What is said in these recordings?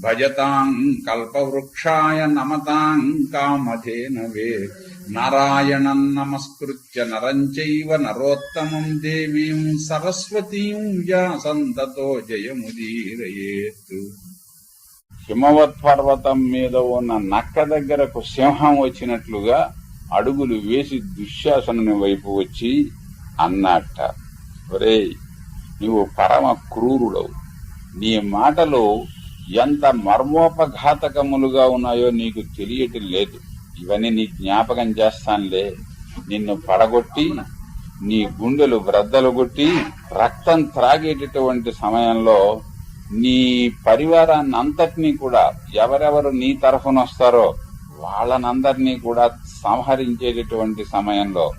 భజతాం కల్పవృక్షాయ నమతాం కామధేనవే నారాయణం నమస్కృత్య నరం చైవ నరోత్తమం దేవీం సరస్వతీం వ్యాసంతతో జయముదీరయేత్. హిమవత్ పర్వతం మీద ఉన్న నక్క దగ్గరకు సింహం వచ్చినట్లుగా అడుగులు వేసి దుశ్శాసనుని వైపు వచ్చి అన్నట్ట ఒరే నీవు పరమ క్రూరుడవు. నీ మాటలో ఎంత మర్మోపఘాతకములుగా ఉన్నాయో నీకు తెలియటం లేదు. ఇవన్నీ నీ జ్ఞాపకం చేస్తానులే. నిన్ను పడగొట్టి నీ గుండెలు వ్రద్దలు కొట్టి రక్తం త్రాగేటటువంటి సమయంలో నీ పరివారాన్ని అంతటినీ కూడా ఎవరెవరు నీ తరఫున వస్తారో వాళ్ళనందరినీ కూడా సంహరించేటటువంటి సమయంలో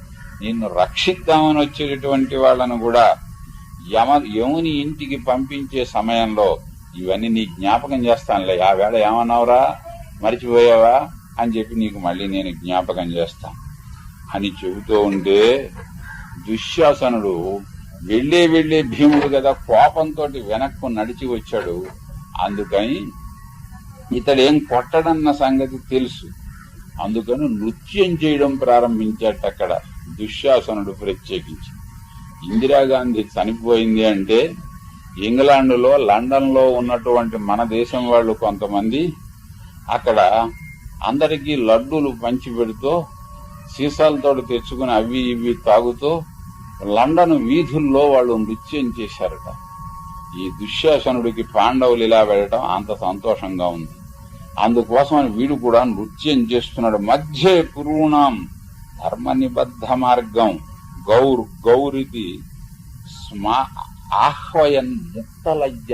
నిన్ను రక్షిద్దామని వచ్చేటటువంటి వాళ్ళను కూడా యమ యముని ఇంటికి పంపించే సమయంలో ఇవన్నీ నీ జ్ఞాపకం చేస్తానులే. ఆ వేళ ఏమన్నావురా? మర్చిపోయావా? అని చెప్పి నీకు మళ్ళీ నేను జ్ఞాపకం చేస్తాను అని చెబుతూ ఉంటే దుశ్శాసనుడు వెళ్ళే వెళ్ళే భీముడు కదా కోపంతో వెనక్కు నడిచి వచ్చాడు. అందుకని ఇతడేం కొట్టడన్న సంగతి తెలుసు. అందుకని నృత్యం చేయడం ప్రారంభించాట అక్కడ దుశ్శాసనుడు ప్రత్యేకించి. ఇందిరాగాంధీ చనిపోయింది అంటే ఇంగ్లాండ్లో లండన్లో ఉన్నటువంటి మన దేశం వాళ్ళు కొంతమంది అక్కడ అందరికీ లడ్డూలు పంచి పెడుతూ సీసాలతో తెచ్చుకుని అవి ఇవి తాగుతూ లండన్ వీధుల్లో వాళ్ళు నృత్యం చేశారట. ఈ దుశ్శాసనుడికి పాండవులు ఇలా వెళ్ళటం అంత సంతోషంగా ఉంది. అందుకోసం వీడు కూడా నృత్యం చేస్తున్నాడు. మధ్య కురుణాం ధర్మ నిబద్ధ మార్గం గౌర్ గౌరిది స్మా ఆహ్వయన్ ముక్తలజ్జ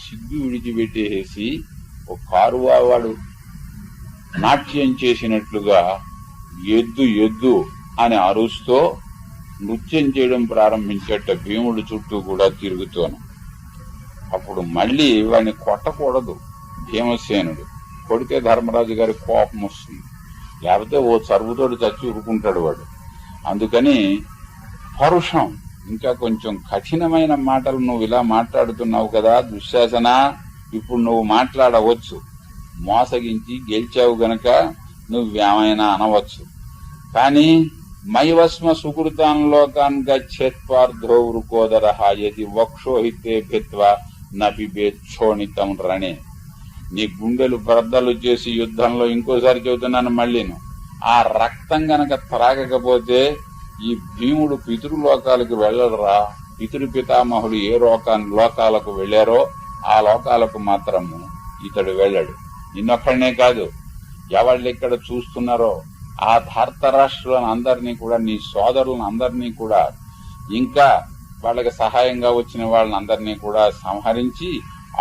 సిగ్గు విడిచిపెట్టేసి ఒక కారువా వాడు నాట్యం చేసినట్లుగా ఎద్దు ఎద్దు అని అరుస్తూ నృత్యం చేయడం ప్రారంభించేట భీముడు చుట్టూ కూడా తిరుగుతోను అప్పుడు మళ్ళీ వాడిని కొట్టకూడదు భీమసేనుడు. కొడితే ధర్మరాజు గారి కోపం వస్తుంది. లేకపోతే ఓ చరువుతోటి చచ్చి ఉరుకుంటాడు వాడు. అందుకని పరుషం ఇంకా కొంచెం కఠినమైన మాటలు నువ్వు ఇలా మాట్లాడుతున్నావు కదా దుశ్శాసన. ఇప్పుడు నువ్వు మాట్లాడవచ్చు. మోసగించి గెలిచావు గనక నువ్వేమైనా అనవచ్చు. కానీ మైవస్మ సుకృతాన్లోకాన్ గచ్చేత్పార్థో వృకోదర యది వక్షోహితే భిత్వ నపిబేక్షోణితం రణే నీ గుండెలు బ్రద్దలు చేసి యుద్ధంలో ఇంకోసారి చెబుతున్నాను మళ్ళీను. ఆ రక్తం గనక త్రాగకపోతే ఈ భీముడు పితృలోకాలకు వెళ్ళడురా పితృ పితామహుడు ఏ లోకాన్ లోకాలకు వెళ్ళారో ఆ లోకాలకు మాత్రము ఇతడు వెళ్ళాడు. నిన్నొక్కడనే కాదు ఎవళ్ళు ఇక్కడ చూస్తున్నారో ఆ ధార్తరాష్ట్రులను అందరినీ కూడా నీ సోదరులను అందరినీ కూడా ఇంకా వాళ్ళకి సహాయంగా వచ్చిన వాళ్ళని అందరినీ కూడా సంహరించి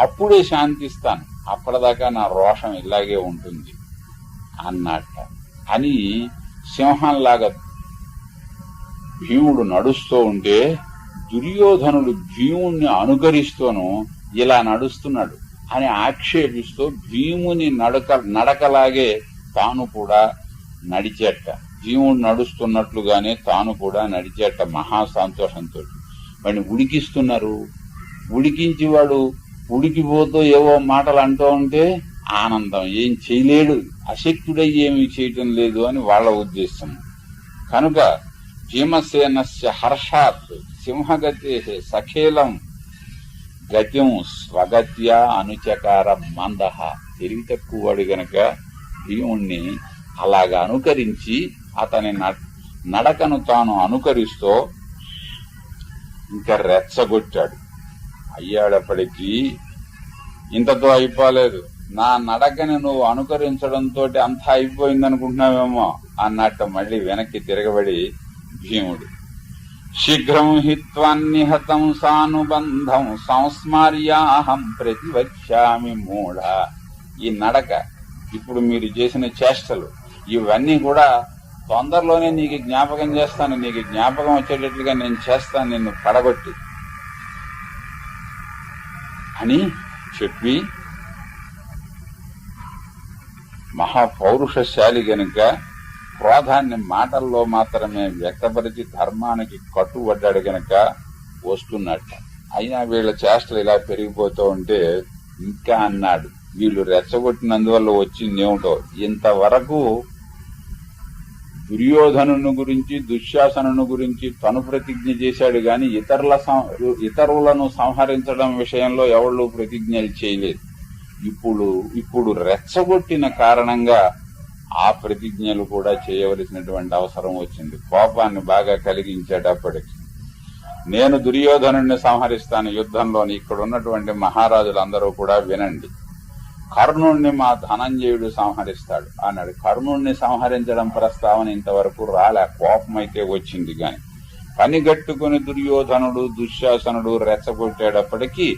అప్పుడే శాంతిస్తాను. అప్పటిదాకా నా రోషం ఇలాగే ఉంటుంది అన్నట్ట అని సింహంలాగా భీముడు నడుస్తూ ఉంటే దుర్యోధనుడు భీముణ్ణి అనుకరిస్తూను ఇలా నడుస్తున్నాడు అని ఆక్షేపిస్తూ భీముని నడక నడకలాగే తాను కూడా నడిచేట. భీముడు నడుస్తున్నట్లుగానే తాను కూడా నడిచేట మహా సంతోషంతో వాడిని ఉడికిస్తున్నారు. ఉడికించి వాడు ఉడికిపోతూ ఏవో మాటలు అంటూ ఉంటే ఆనందం. ఏం చేయలేడు. అశక్తుడై ఏమి చేయటం లేదు అని వాళ్ళ ఉద్దేశం. కనుక భీమసేనస్య హర్షాత్ సింహగతే సఖేలం గత్యం స్వగత్య అనుచకార మందహ తెలివి తక్కువ గనక భీముణ్ణి అలాగా అనుకరించి అతని న- నడకను తాను అనుకరిస్తూ ఇంకా రెచ్చగొట్టాడు। అయ్యాడప్పటికీ ఇంతతో అయిపోలేదు। నా నడకని నువ్వు అనుకరించడంతో అంతా అయిపోయింది అనుకుంటున్నావేమో అన్నట్టు మళ్ళీ వెనక్కి తిరగబడి భీముడు. శీఘ్రం హిత్వాన్నిహతం సానుబంధం సంస్మార్యాహం ప్రతివచ్చామి మూఢ. ఈ నడక ఇప్పుడు మీరు చేసిన చేష్టలు ఇవన్నీ కూడా తొందరలోనే నీకు జ్ఞాపకం చేస్తాను. నీకు జ్ఞాపకం వచ్చేటట్లుగా నేను చేస్తాను. నిన్ను పడగొట్టి. అని చెప్పి మహాపౌరుషశాలి గనుక క్రోధాన్ని మాటల్లో మాత్రమే వ్యక్తపరిచి ధర్మానికి కట్టుబడ్డాడు గనక వస్తున్నట్ట. అయినా వీళ్ళ చేష్టలు ఇలా పెరిగిపోతూ ఉంటే ఇంకా అన్నాడు. వీళ్ళు రెచ్చగొట్టినందువల్ల వచ్చింది ఏమిటో ఇంతవరకు దుర్యోధను గురించి దుశ్శాసనను గురించి తను ప్రతిజ్ఞ చేశాడు గాని ఇతరుల సం- ఇతరులను సంహరించడం విషయంలో ఎవళ్ళు ప్రతిజ్ఞలు చేయలేదు. ఇప్పుడు ఇప్పుడు రెచ్చగొట్టిన కారణంగా ఆ ప్రతిజ్ఞలు కూడా చేయవలసినటువంటి అవసరం వచ్చింది. కోపాన్ని బాగా కలిగించేటప్పటికి నేను దుర్యోధనుడిని సంహరిస్తాను యుద్ధంలోని ఇక్కడ ఉన్నటువంటి మహారాజులందరూ కూడా వినండి. కర్ణుణ్ణి మా ధనంజయుడు సంహరిస్తాడు అన్నాడు. కర్ణుణ్ణి సంహరించడం ప్రస్తావన ఇంతవరకు రాలే కోపం అయితే వచ్చింది గాని. పనిగట్టుకుని దుర్యోధనుడు దుశ్శాసనుడు రెచ్చగొట్టేటప్పటికీ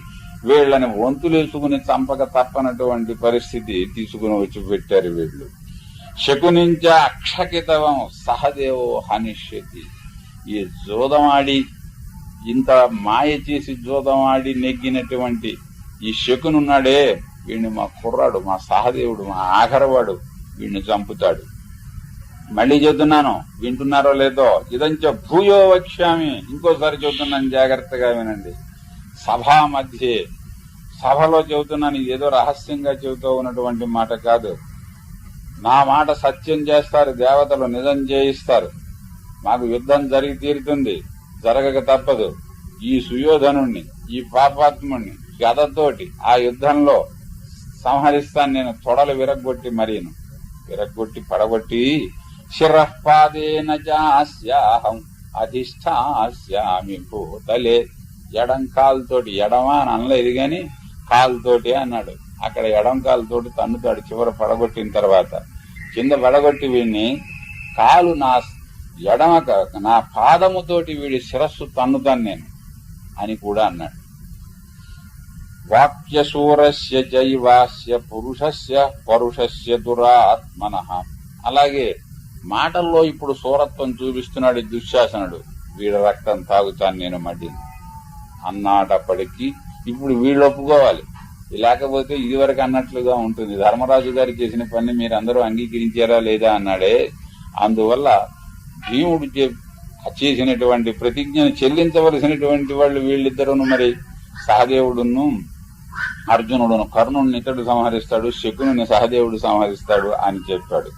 వీళ్ళని వంతులేసుకుని చంపక తప్పనటువంటి పరిస్థితి తీసుకుని వచ్చి పెట్టారు వీళ్ళు. శకునించ అక్షకితవం సహదేవో హనిష్యతి ఈ జోదమాడి ఇంత మాయ చేసి జోదమాడి నెగ్గినటువంటి ఈ శకునున్నాడే వీడిని మా కుర్రాడు మా సహదేవుడు మా ఆఖరవాడు వీడిని చంపుతాడు మళ్ళీ చెబుతున్నాను వింటున్నారో లేదో ఇదంచ భూయో వక్ష్యామి ఇంకోసారి చెబుతున్నాను జాగ్రత్తగా వినండి సభా మధ్య సభలో చెబుతున్నాను ఇదేదో ఏదో రహస్యంగా చెబుతూ ఉన్నటువంటి మాట కాదు నా మాట సత్యం చేస్తారు దేవతలు నిజం చేయిస్తారు. మాకు యుద్ధం జరిగి తీరుతుంది. జరగక తప్పదు. ఈ సుయోధనుణ్ణి ఈ పాపాత్ముణ్ణి గదతోటి ఆ యుద్ధంలో సంహరిస్తాను నేను తొడలు విరగ్గొట్టి మరీను. విరగ్గొట్టి పడగొట్టి శిరపాదేన జాస్యాహం అధిష్టాస్యామి భూతలే. ఎడం కాలుతోటి ఎడమా అని అనలేదు గాని కాలుతోటి అన్నాడు. అక్కడ ఎడం కాలుతోటి తన్నుతాడు చివర పడగొట్టిన తర్వాత. కింద వెడగొట్టి వీడిని కాలు నా ఎడమ నా పాదముతోటి వీడి శిరస్సు తన్నుతాను నేను అని కూడా అన్నాడు. వాక్యశూరస్య జైవాస్య పురుషస్య పరుషస్య దురాత్మన. అలాగే మాటల్లో ఇప్పుడు సూరత్వం చూపిస్తున్నాడు ఈ దుశ్శాసనుడు. వీడి రక్తం తాగుతాను నేను మడ్డిని అన్నాటప్పటికీ ఇప్పుడు వీళ్ళు ఒప్పుకోవాలి. లేకపోతే ఇదివరకు అన్నట్లుగా ఉంటుంది. ధర్మరాజు గారు చేసిన పని మీరు అందరూ అంగీకరించారా లేదా అన్నాడే అందువల్ల భీముడు చే- చేసినటువంటి ప్రతిజ్ఞను చెల్లించవలసినటువంటి వాళ్ళు వీళ్ళిద్దరును మరి సహదేవుడును అర్జునుడును కర్ణుడిని ఇతడు సంహరిస్తాడు శకుని సహదేవుడు సంహరిస్తాడు అని చెప్పాడు.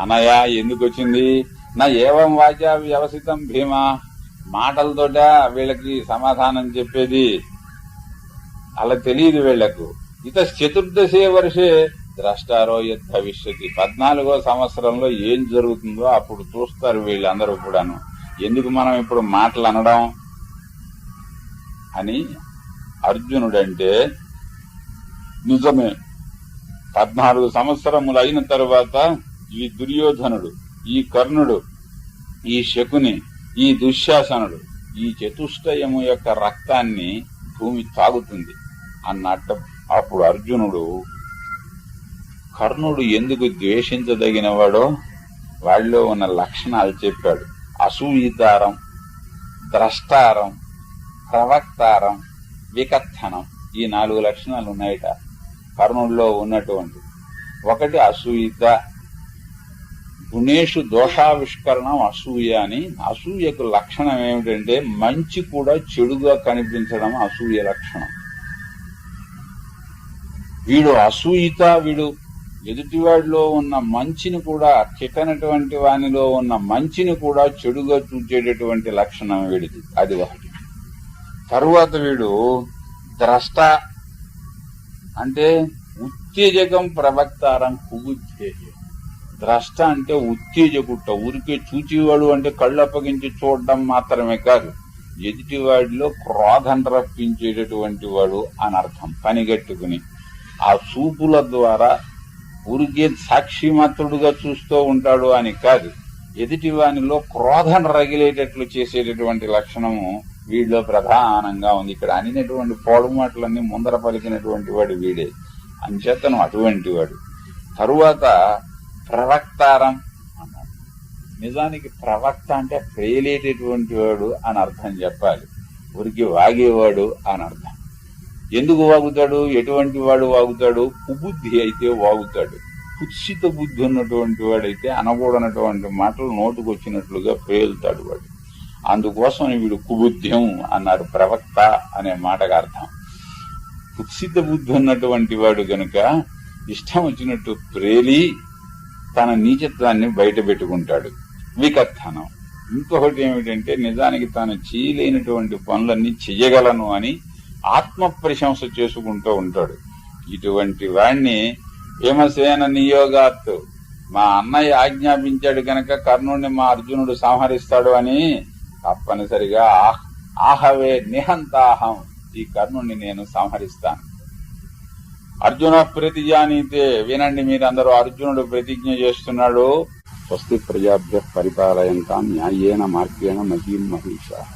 అనయ ఎందుకు వచ్చింది నా ఏవం వాచా వ్యవసితం భీమా? మాటలతోట వీళ్ళకి సమాధానం చెప్పేది అలా తెలియదు వీళ్ళకు ఇత చతుర్దశే వర్షే ద్రష్టారో యద్ భవిష్యతి పద్నాలుగో సంవత్సరంలో ఏం జరుగుతుందో అప్పుడు చూస్తారు వీళ్ళందరూ కూడాను. ఎందుకు మనం ఇప్పుడు మాటలు అనడం? అని అర్జునుడంటే నిజమే. పద్నాలుగు సంవత్సరములు అయిన తరువాత ఈ దుర్యోధనుడు ఈ కర్ణుడు ఈ శకుని ఈ దుశ్శాసనుడు ఈ చతుష్టయము యొక్క రక్తాన్ని భూమి తాగుతుంది. అన్నట్ట అప్పుడు అర్జునుడు కర్ణుడు ఎందుకు ద్వేషించదగినవాడో? వాళ్ళలో ఉన్న లక్షణాలు చెప్పాడు. అసూయితారం ద్రష్టారం ప్రవక్తారం వికత్తనం ఈ నాలుగు లక్షణాలు ఉన్నాయట కర్ణుల్లో ఉన్నటువంటి. ఒకటి అసూయిత గుణేషు దోషావిష్కరణం అసూయ అని. అసూయకు లక్షణం ఏమిటంటే మంచి కూడా చెడుగా కనిపించడం అసూయ లక్షణం. వీడు అసూయిత వీడు ఎదుటివాడిలో ఉన్న మంచిని కూడా కిటనటువంటి వానిలో ఉన్న మంచిని కూడా చెడుగా చూచేటటువంటి లక్షణం వీడిది. అది ఒకటి. తరువాత వీడు ద్రష్ట అంటే ఉత్తేజకం ప్రవక్తారం కుగుత్తేజం ద్రష్ట అంటే ఉత్తేజకుట్ట. ఊరికే చూచేవాడు అంటే కళ్ళు అప్పగించి చూడడం మాత్రమే కాదు. ఎదుటివాడిలో క్రోధం రప్పించేటటువంటి వాడు అని అర్థం పనిగట్టుకుని ఆ చూపుల ద్వారా ఉరిగే సాక్షి మాత్రుడుగా చూస్తూ ఉంటాడు అని కాదు. ఎదుటి వానిలో క్రోధం రగిలేటట్లు చేసేటటువంటి లక్షణము వీడిలో ప్రధానంగా ఉంది. ఇక్కడ అనినటువంటి పోడు మాటలన్నీ ముందర పలికినటువంటి వాడు వీడే. అంచేతను అటువంటి వాడు. తరువాత ప్రవక్తారం అన్నాడు. నిజానికి ప్రవక్త అంటే ప్రేలేటటువంటి వాడు అని అర్థం చెప్పాలి. ఉరికి వాగేవాడు అని అర్థం. ఎందుకు వాగుతాడు? ఎటువంటి వాడు వాగుతాడు? కుబుద్ధి అయితే వాగుతాడు. కుత్సిత బుద్ధి ఉన్నటువంటి వాడైతే అనకూడనటువంటి మాటలు నోటుకు వచ్చినట్లుగా పేలుతాడు వాడు. అందుకోసం వీడు కుబుద్ధ్యం అన్నారు ప్రవక్త అనే మాటకు అర్థం. కుత్సిత బుద్ధి ఉన్నటువంటి వాడు గనుక ఇష్టం వచ్చినట్టు ప్రేలి తన నీచత్వాన్ని బయట పెట్టుకుంటాడు. వికత్తనం. ఇంకొకటి ఏమిటంటే నిజానికి తాను చేయలేనటువంటి పనులన్నీ చెయ్యగలను అని ఆత్మ ప్రశంస చేసుకుంటూ ఉంటాడు. ఇటువంటి వాణ్ణి భీమసేన నియోగాత్ మా అన్నయ్య ఆజ్ఞాపించాడు గనక కర్ణుడిని మా అర్జునుడు సంహరిస్తాడు అని తప్పనిసరిగా ఆహ్- ఆహవే నిహంతాహం ఈ కర్ణుణ్ణి నేను సంహరిస్తాను. అర్జున ప్రతిజానీతే వినండి మీరందరూ అర్జునుడు ప్రతిజ్ఞ చేస్తున్నాడు. స్వస్తి ప్రజాభ్య పరిపాలయంతా న్యాయేన మార్గేణ మహీం మహిష.